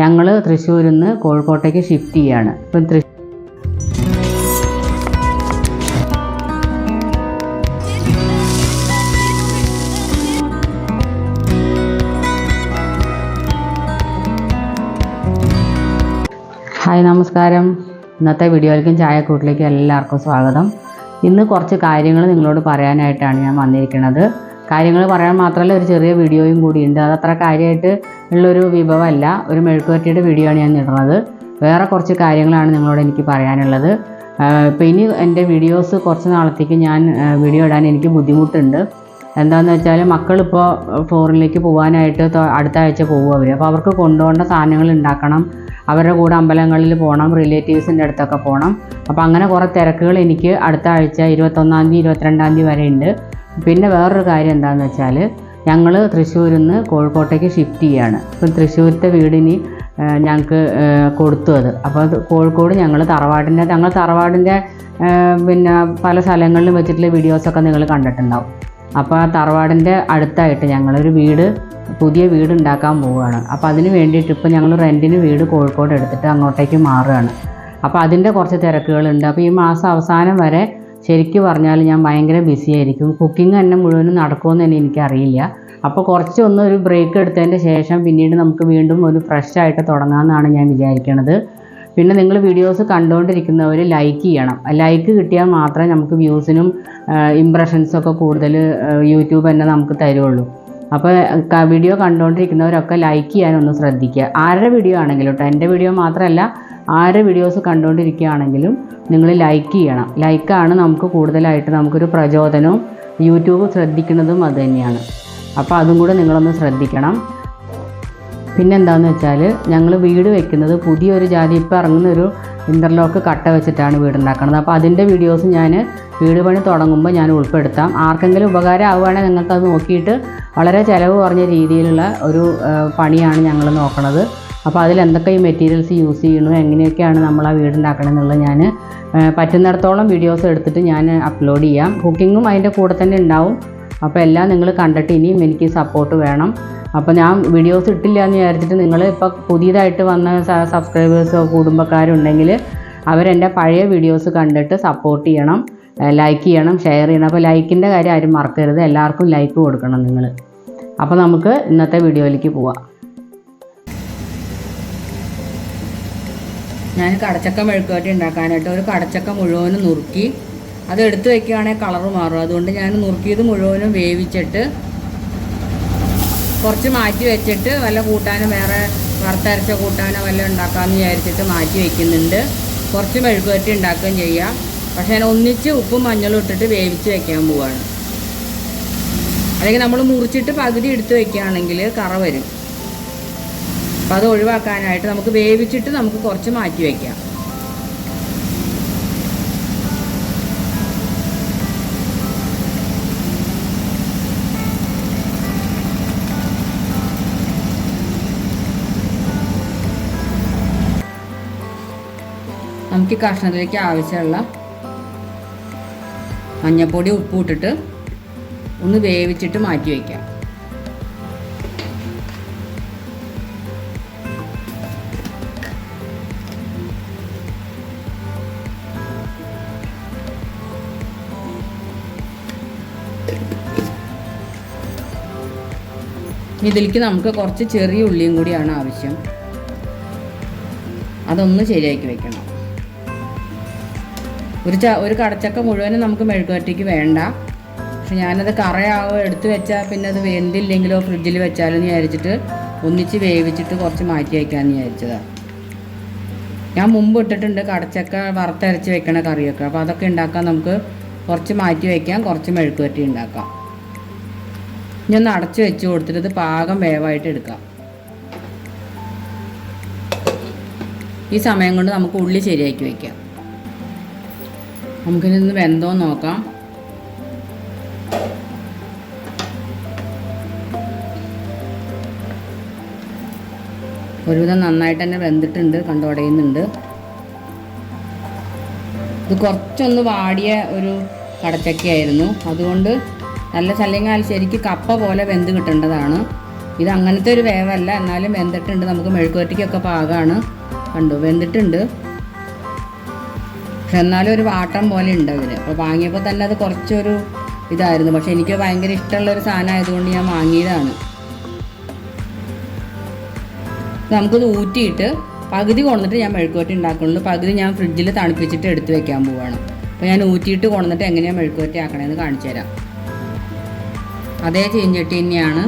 ഞങ്ങൾ തൃശ്ശൂരിൽ നിന്ന് കോഴിക്കോട്ടേക്ക് ഷിഫ്റ്റ് ചെയ്യാണ്. ഇപ്പം തൃശ്ശൂർ ഹായ് നമസ്കാരം. ഇന്നത്തെ വീഡിയോയിലേക്കും ചായക്കൂട്ടിലേക്കും എല്ലാവർക്കും സ്വാഗതം. ഇന്ന് കുറച്ച് കാര്യങ്ങൾ നിങ്ങളോട് പറയാനായിട്ടാണ് ഞാൻ വന്നിരിക്കുന്നത്. കാര്യങ്ങൾ പറയാൻ മാത്രമല്ല ഒരു ചെറിയ വീഡിയോയും കൂടിയുണ്ട്. അത് അത്ര കാര്യമായിട്ട് ഉള്ളൊരു വിഭവമല്ല. ഒരു മെഴുക്കുവരട്ടിയുടെ വീഡിയോ ആണ് ഞാൻ ഇടുന്നത്. വേറെ കുറച്ച് കാര്യങ്ങളാണ് നിങ്ങളോട് എനിക്ക് പറയാനുള്ളത്. ഇപ്പോൾ ഇനി എന്റെ വീഡിയോസ് കുറച്ച് നാളത്തേക്ക് ഞാൻ വീഡിയോ ഇടാൻ എനിക്ക് ബുദ്ധിമുട്ടുണ്ട്. എന്താണെന്ന് വെച്ചാൽ മക്കളിപ്പോൾ ഫോറിനിലേക്ക് പോകാനായിട്ട് അടുത്ത ആഴ്ച പോകും അവർ അപ്പോൾ അവർക്ക് കൊണ്ടുപോകേണ്ട സാധനങ്ങൾ ഉണ്ടാക്കണം. അവരുടെ കൂടെ അമ്പലങ്ങളിൽ പോകണം റിലേറ്റീവ്സിന്റെ അടുത്തൊക്കെ പോകണം അപ്പോൾ അങ്ങനെ കുറേ തിരക്കുകൾ എനിക്ക് അടുത്ത ആഴ്ച ഇരുപത്തൊന്നാം തീയതി ഇരുപത്തിരണ്ടാം തീയതി വരെ ഉണ്ട്. പിന്നെ വേറൊരു കാര്യം എന്താണെന്ന് വെച്ചാൽ ഞങ്ങൾ തൃശ്ശൂരിൽ നിന്ന് കോഴിക്കോട്ടേക്ക് ഷിഫ്റ്റ് ചെയ്യാണ്. ഇപ്പം തൃശ്ശൂരത്തെ വീടിന് ഞങ്ങൾക്ക് കൊടുത്തു അത്. അപ്പോൾ അത് കോഴിക്കോട് ഞങ്ങൾ തറവാടിന്റെ ഞങ്ങൾ തറവാടിന്റെ പിന്നെ പല സ്ഥലങ്ങളിലും വെച്ചിട്ടുള്ള വീഡിയോസൊക്കെ നിങ്ങൾ കണ്ടിട്ടുണ്ടാവും. അപ്പോൾ ആ തറവാടിന്റെ അടുത്തായിട്ട് ഞങ്ങളൊരു വീട് പുതിയ വീട് ഉണ്ടാക്കാൻ പോവുകയാണ്. അപ്പോൾ അതിന് വേണ്ടിയിട്ട് ഇപ്പോൾ ഞങ്ങൾ റെന്റിന് വീട് കോഴിക്കോട് എടുത്തിട്ട് അങ്ങോട്ടേക്ക് മാറുകയാണ്. അപ്പോൾ അതിന്റെ കുറച്ച് തിരക്കുകളുണ്ട്. അപ്പോൾ ഈ മാസം അവസാനം വരെ ശരിക്കും പറഞ്ഞാൽ ഞാൻ ഭയങ്കര ബിസി ആയിരിക്കും. കുക്കിംഗ് തന്നെ മുഴുവനും നടക്കുമെന്ന് തന്നെ എനിക്കറിയില്ല. അപ്പോൾ കുറച്ചൊന്ന് ഒരു ബ്രേക്ക് എടുത്തതിന്റെ ശേഷം പിന്നീട് നമുക്ക് വീണ്ടും ഒരു ഫ്രഷ് ആയിട്ട് തുടങ്ങാമെന്നാണ് ഞാൻ വിചാരിക്കുന്നത് പിന്നെ നിങ്ങൾ വീഡിയോസ് കണ്ടുകൊണ്ടിരിക്കുന്നവർ ലൈക്ക് ചെയ്യണം. ലൈക്ക് കിട്ടിയാൽ മാത്രമേ നമുക്ക് വ്യൂസിനും ഇമ്പ്രഷൻസൊക്കെ കൂടുതൽ യൂട്യൂബ് തന്നെ നമുക്ക് തരുള്ളൂ. അപ്പോൾ വീഡിയോ കണ്ടുകൊണ്ടിരിക്കുന്നവരൊക്കെ ലൈക്ക് ചെയ്യാനൊന്ന് ശ്രദ്ധിക്കുക. ആരുടെ വീഡിയോ ആണെങ്കിലും കേട്ടോ എന്റെ വീഡിയോ മാത്രമല്ല ആരുടെ വീഡിയോസ് കണ്ടുകൊണ്ടിരിക്കുകയാണെങ്കിലും നിങ്ങൾ ലൈക്ക് ചെയ്യണം. ലൈക്കാണ് നമുക്ക് കൂടുതലായിട്ട് നമുക്കൊരു പ്രചോദനവും യൂട്യൂബ് ശ്രദ്ധിക്കുന്നതും അത് തന്നെയാണ്. അപ്പോൾ അതും കൂടെ നിങ്ങളൊന്ന് ശ്രദ്ധിക്കണം. പിന്നെന്താന്ന് വെച്ചാൽ ഞങ്ങൾ വീട് വെക്കുന്നത് പുതിയൊരു ജാതി ഇപ്പോൾ ഇറങ്ങുന്നൊരു ഇന്റർലോക്ക് കട്ട വെച്ചിട്ടാണ് വീട് ഉണ്ടാക്കുന്നത്. അപ്പോൾ അതിന്റെ വീഡിയോസ് ഞാൻ വീട് പണി തുടങ്ങുമ്പോൾ ഞാൻ ഉൾപ്പെടുത്താം. ആർക്കെങ്കിലും ഉപകാരം ആവുകയാണെങ്കിൽ നിങ്ങൾക്കത് നോക്കിയിട്ട് വളരെ ചിലവ് കുറഞ്ഞ രീതിയിലുള്ള ഒരു പണിയാണ് ഞങ്ങൾ നോക്കണത്. അപ്പോൾ അതിൽ എന്തൊക്കെ ഈ മെറ്റീരിയൽസ് യൂസ് ചെയ്യണു എങ്ങനെയൊക്കെയാണ് നമ്മൾ ആ വീട് ഉണ്ടാക്കണം എന്നുള്ളത് ഞാൻ പറ്റുന്നിടത്തോളം വീഡിയോസ് എടുത്തിട്ട് ഞാൻ അപ്ലോഡ് ചെയ്യാം. കുക്കിങ്ങും അതിന്റെ കൂടെ തന്നെ ഉണ്ടാവും. അപ്പോൾ എല്ലാം നിങ്ങൾ കണ്ടിട്ട് ഇനിയും എനിക്ക് സപ്പോർട്ട് വേണം. അപ്പോൾ ഞാൻ വീഡിയോസ് ഇട്ടില്ല എന്ന് വിചാരിച്ചിട്ട് നിങ്ങൾ ഇപ്പോൾ പുതിയതായിട്ട് വന്ന സബ്സ്ക്രൈബേഴ്സോ കുടുംബക്കാരുണ്ടെങ്കിൽ അവരെന്റെ പഴയ വീഡിയോസ് കണ്ടിട്ട് സപ്പോർട്ട് ചെയ്യണം. ലൈക്ക് ചെയ്യണം ഷെയർ ചെയ്യണം. അപ്പോൾ ലൈക്കിന്റെ കാര്യം ആരും മറക്കരുത്. എല്ലാവർക്കും ലൈക്ക് കൊടുക്കണം നിങ്ങൾ. അപ്പോൾ നമുക്ക് ഇന്നത്തെ വീഡിയോയിലേക്ക് പോവാം. ഞാൻ കടച്ചക്ക മെഴുക്കുവരട്ടി ഉണ്ടാക്കാനായിട്ട് ഒരു കടച്ചക്ക മുഴുവനും നുറുക്കി അത് എടുത്തു വെക്കുകയാണെങ്കിൽ കളർ മാറും. അതുകൊണ്ട് ഞാൻ നുറുക്കിയത് മുഴുവനും വേവിച്ചിട്ട് കുറച്ച് മാറ്റി വെച്ചിട്ട് വല്ല കൂട്ടാനും വേറെ വറുത്തരച്ച കൂട്ടാനോ വല്ല ഉണ്ടാക്കാമെന്ന് വിചാരിച്ചിട്ട് മാറ്റി വെക്കുന്നുണ്ട്. കുറച്ച് മെഴുക്കുവരട്ടി ഉണ്ടാക്കുകയും ചെയ്യാം. പക്ഷേ ഞാൻ ഒന്നിച്ച് ഉപ്പും മഞ്ഞളും ഇട്ടിട്ട് വേവിച്ച് വെക്കാൻ പോവാണ്. അല്ലെങ്കിൽ നമ്മൾ മുറിച്ചിട്ട് പകുതി എടുത്ത് വെക്കുകയാണെങ്കിൽ കറ വരും. അപ്പം അത് ഒഴിവാക്കാനായിട്ട് നമുക്ക് വേവിച്ചിട്ട് നമുക്ക് കുറച്ച് മാറ്റി വയ്ക്കാം നമുക്ക് കഷ്ണത്തിലേക്ക് ആവശ്യമുള്ള മഞ്ഞപ്പൊടി ഉപ്പ് ഇട്ടിട്ട് ഒന്ന് വേവിച്ചിട്ട് മാറ്റി വയ്ക്കാം ഇതിലേക്ക് നമുക്ക് കുറച്ച് ചെറിയ ഉള്ളിയും കൂടിയാണ് ആവശ്യം. അതൊന്ന് ശരിയാക്കി വെക്കണം. ഒരു ച ഒരു കടച്ചക്ക മുഴുവനും നമുക്ക് മെഴുകുവരട്ടിക്ക് വേണ്ട. പക്ഷെ ഞാനത് കറയാവോ എടുത്ത് വെച്ചാൽ പിന്നെ അത് വെന്തില്ലെങ്കിലോ ഫ്രിഡ്ജിൽ വെച്ചാലോ എന്ന് വിചാരിച്ചിട്ട് ഒന്നിച്ച് വേവിച്ചിട്ട് കുറച്ച് മാറ്റി വയ്ക്കാമെന്ന് വിചാരിച്ചതാണ് ഞാൻ മുമ്പ് ഇട്ടിട്ടുണ്ട് കടച്ചക്ക വറുത്തരച്ച് വെക്കണ കറിയൊക്കെ. അപ്പോൾ അതൊക്കെ ഉണ്ടാക്കാൻ നമുക്ക് കുറച്ച് മാറ്റി വയ്ക്കാം കുറച്ച് മെഴുക്കുവരട്ടി ഉണ്ടാക്കാം. ഇനി ഒന്ന് അടച്ചു വെച്ച് കൊടുത്തിട്ട് ഇത് പാകം വേവായിട്ട് എടുക്കാം. ഈ സമയം കൊണ്ട് നമുക്ക് ഉള്ളി ശരിയാക്കി വയ്ക്കാം നമുക്കിനി ഒന്ന് വെന്തോ നോക്കാം. ഒരുവിധം നന്നായിട്ട് തന്നെ വെന്തിട്ടുണ്ട് കണ്ടുടയുന്നുണ്ട് ഇത് കുറച്ചൊന്ന് വാടിയ ഒരു കടച്ചക്കയായിരുന്നു. അതുകൊണ്ട് നല്ല ചല്ലെങ്കിൽ ശരിക്ക് കപ്പ പോലെ വെന്ത് കിട്ടേണ്ടതാണ്. ഇത് അങ്ങനത്തെ ഒരു വേവല്ല എന്നാലും വെന്തിട്ടുണ്ട്. നമുക്ക് മെഴുക്കുവരട്ടിക്കൊക്കെ പാകമാണ് കണ്ടു വെന്തിട്ടുണ്ട്. പക്ഷെ എന്നാലും ഒരു വാട്ടം പോലെ ഉണ്ട് അതിന്. അപ്പോൾ വാങ്ങിയപ്പോൾ തന്നെ അത് കുറച്ചൊരു ഇതായിരുന്നു. പക്ഷെ എനിക്ക് ഭയങ്കര ഇഷ്ടമുള്ള ഒരു സാധനം ആയതുകൊണ്ട് ഞാൻ വാങ്ങിയതാണ്. നമുക്കിത് ഊറ്റിയിട്ട് പകുതി കൊണ്ടിട്ട് ഞാൻ മെഴുക്കുവരട്ടി ഉണ്ടാക്കുന്നുള്ളൂ പകുതി ഞാൻ ഫ്രിഡ്ജിൽ തണുപ്പിച്ചിട്ട് എടുത്ത് വെക്കാൻ പോവുകയാണ് അപ്പോൾ ഞാൻ ഊറ്റിയിട്ട് കൊണ്ടിട്ട് എങ്ങനെയാണ് മെഴുക്കുവരട്ടി ആക്കണമെന്ന് കാണിച്ചു തരാം. അതേ ചീഞ്ചട്ടി തന്നെയാണ്.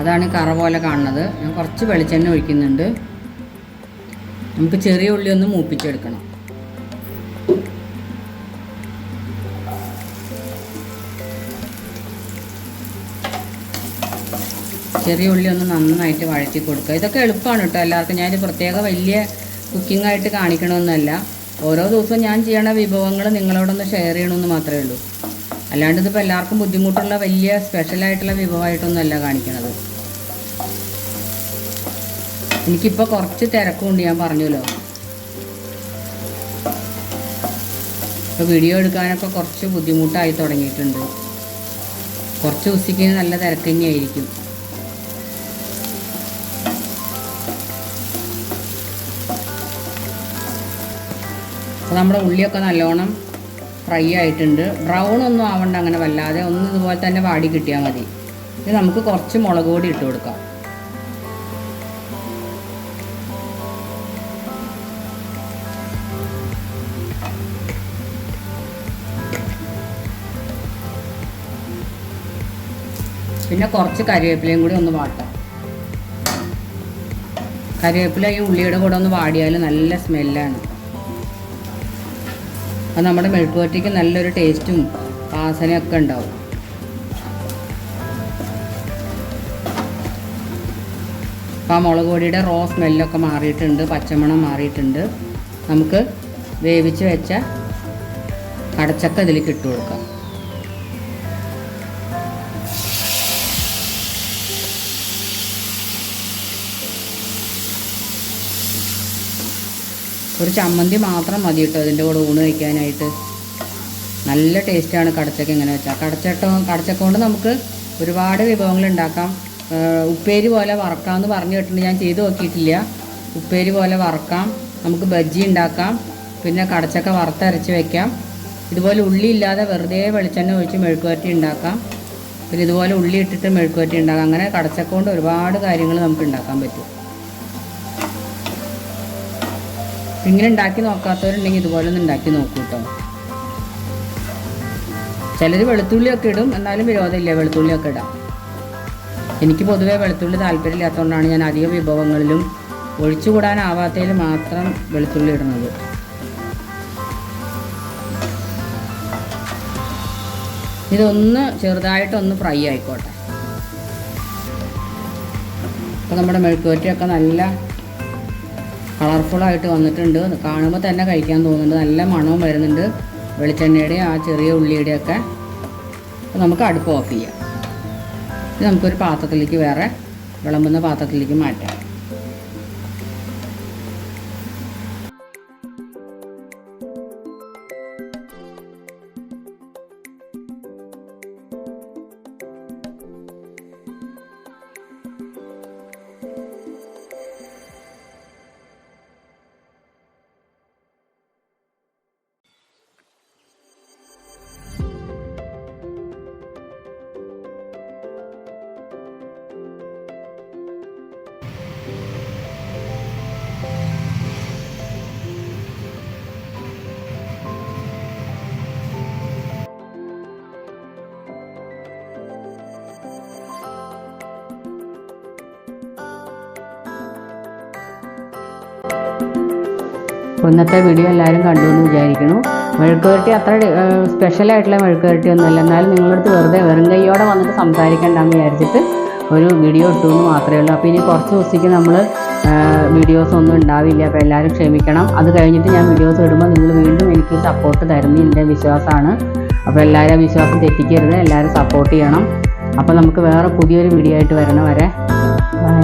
അതാണ് കറ പോലെ കാണുന്നത്. ഞാൻ കുറച്ച് വെളിച്ചെണ്ണ ഒഴിക്കുന്നുണ്ട്. നമുക്ക് ചെറിയ ഉള്ളി ഒന്ന് മൂപ്പിച്ചെടുക്കണം. ചെറിയ ഉള്ളി ഒന്ന് നന്നായിട്ട് വഴറ്റി കൊടുക്കുക. ഇതൊക്കെ എളുപ്പമാണ് കേട്ടോ എല്ലാവർക്കും. ഞാനിത് പ്രത്യേക വലിയ കുക്കിംഗ് ആയിട്ട് കാണിക്കണമെന്നല്ല. ഓരോ ദിവസവും ഞാൻ ചെയ്യണ വിഭവങ്ങൾ നിങ്ങളോടൊന്ന് ഷെയർ ചെയ്യണമെന്ന് മാത്രമേ ഉള്ളൂ. അല്ലാണ്ട് ഇതിപ്പോൾ എല്ലാവർക്കും ബുദ്ധിമുട്ടുള്ള വലിയ സ്പെഷ്യലായിട്ടുള്ള വിഭവമായിട്ടൊന്നും അല്ല കാണിക്കണത്. എനിക്കിപ്പോൾ കുറച്ച് തിരക്കുണ്ട് ഞാൻ പറഞ്ഞല്ലോ ഇപ്പോൾ വീഡിയോ എടുക്കാനൊക്കെ കുറച്ച് ബുദ്ധിമുട്ടായി തുടങ്ങിയിട്ടുണ്ട്. കുറച്ച് ദിവസത്തേക്ക് നല്ല തിരക്ക് തന്നെയായിരിക്കും. നമ്മുടെ ഉള്ളിയൊക്കെ നല്ലോണം ഫ്രൈ ആയിട്ടുണ്ട്. ബ്രൗൺ ഒന്നും ആവണ്ട അങ്ങനെ വല്ലാതെ. ഒന്ന് ഇതുപോലെ തന്നെ വാടി കിട്ടിയാൽ മതി. ഇത് നമുക്ക് കുറച്ച് മുളക് പൊടി ഇട്ട് കൊടുക്കാം. പിന്നെ കുറച്ച് കരിവേപ്പിലയും കൂടി ഒന്ന് വാട്ടാം. കരിവേപ്പില ഈ ഉള്ളിയുടെ കൂടെ ഒന്ന് വാടിയാൽ നല്ല സ്മെല്ലാണ് അത് നമ്മുടെ മെഴുക്കുവരട്ടിക്ക് നല്ലൊരു ടേസ്റ്റും വാസനയൊക്കെ ഉണ്ടാവും. അപ്പം ആ മുളക് പൊടിയുടെ റോ സ്മെല്ലൊക്കെ മാറിയിട്ടുണ്ട് പച്ചമണം മാറിയിട്ടുണ്ട്. നമുക്ക് വേവിച്ച് വെച്ച കടച്ചക്ക ഇതിലേക്ക് ഇട്ട് കൊടുക്കാം. ഒരു ചമ്മന്തി മാത്രം മതി കേട്ടോ അതിന്റെ കൂടെ ഊണ് കഴിക്കാനായിട്ട്. നല്ല ടേസ്റ്റാണ് കടച്ചക്ക ഇങ്ങനെ വെച്ചാൽ കടച്ചട്ട കടച്ചക്ക കൊണ്ട് നമുക്ക് ഒരുപാട് വിഭവങ്ങൾ ഉണ്ടാക്കാം. ഉപ്പേരി പോലെ വറക്കാമെന്ന് പറഞ്ഞു കേട്ടിട്ടുണ്ട്. ഞാൻ ചെയ്ത് നോക്കിയിട്ടില്ല. ഉപ്പേരി പോലെ വറക്കാം. നമുക്ക് ബജ്ജി ഉണ്ടാക്കാം. പിന്നെ കടച്ചക്ക വറുത്തരച്ച് വെക്കാം. ഇതുപോലെ ഉള്ളി ഇല്ലാതെ വെറുതെ വെളിച്ചെണ്ണ ഒഴിച്ച് മെഴുക്കുവരട്ടി ഉണ്ടാക്കാം. പിന്നെ ഇതുപോലെ ഉള്ളി ഇട്ടിട്ട് മെഴുക്കുവരട്ടി ഉണ്ടാക്കാം. അങ്ങനെ കടച്ചക്ക കൊണ്ട് ഒരുപാട് കാര്യങ്ങൾ നമുക്ക് ഉണ്ടാക്കാൻ പറ്റും. ഇങ്ങനെ ഉണ്ടാക്കി നോക്കാത്തവരുണ്ടെങ്കിൽ ഇതുപോലെ ഒന്ന് ഉണ്ടാക്കി നോക്കൂ കേട്ടോ ചിലർ വെളുത്തുള്ളിയൊക്കെ ഇടും എന്നാലും വിരോധമില്ല വെളുത്തുള്ളിയൊക്കെ ഇടാം. എനിക്ക് പൊതുവേ വെളുത്തുള്ളി താല്പര്യമില്ലാത്തതുകൊണ്ടാണ് ഞാൻ അധിക വിഭവങ്ങളിലും ഒഴിച്ചുകൂടാനാവാത്തതിൽ മാത്രം വെളുത്തുള്ളി ഇടുന്നത്. ഇതൊന്ന് ചെറുതായിട്ടൊന്ന് ഫ്രൈ ആയിക്കോട്ടെ. അപ്പോൾ നമ്മുടെ മെഴുക്കുവറ്റിയൊക്കെ നല്ല കളർഫുള്ളായിട്ട് വന്നിട്ടുണ്ട്. കാണുമ്പോൾ തന്നെ കഴിക്കാൻ തോന്നുന്നുണ്ട്. നല്ല മണവും വരുന്നുണ്ട്. വെളിച്ചെണ്ണയുടെയും ആ ചെറിയ ഉള്ളിയുടെയൊക്കെ നമുക്ക് അടുപ്പ് ഓഫ് ചെയ്യാം. ഇത് നമുക്കൊരു പാത്രത്തിലേക്ക് വേറെ വിളമ്പുന്ന പാത്രത്തിലേക്ക് മാറ്റാം. അപ്പോൾ ഇന്നത്തെ വീഡിയോ എല്ലാവരും കണ്ടു എന്ന് വിചാരിക്കുന്നു. മെഴുക്കുവരട്ടി അത്ര സ്പെഷ്യലായിട്ടുള്ള മെഴുക്കുവരട്ടി ഒന്നുമല്ല. എന്നാലും നിങ്ങളടുത്ത് വെറുതെ വെറും കൈയോടെ വന്നിട്ട് സംസാരിക്കണ്ടെന്ന് വിചാരിച്ചിട്ട് ഒരു വീഡിയോ ഇട്ടു എന്ന് മാത്രമേ ഉള്ളൂ. അപ്പോൾ ഇനി കുറച്ച് ദിവസത്തേക്ക് നമ്മൾ വീഡിയോസ് ഒന്നും ഉണ്ടാവില്ല. അപ്പോൾ എല്ലാവരും ക്ഷമിക്കണം. അത് കഴിഞ്ഞിട്ട് ഞാൻ വീഡിയോസ് ഇടുമ്പോൾ നിങ്ങൾ വീണ്ടും എനിക്ക് സപ്പോർട്ട് തരുന്ന എന്റെ വിശ്വാസമാണ്. അപ്പോൾ എല്ലാവരും വിശ്വാസം തെറ്റിക്കരുത്. എല്ലാവരും സപ്പോർട്ട് ചെയ്യണം. അപ്പോൾ നമുക്ക് വേറെ പുതിയൊരു വീഡിയോ ആയിട്ട് വരണം വരെ. ബൈ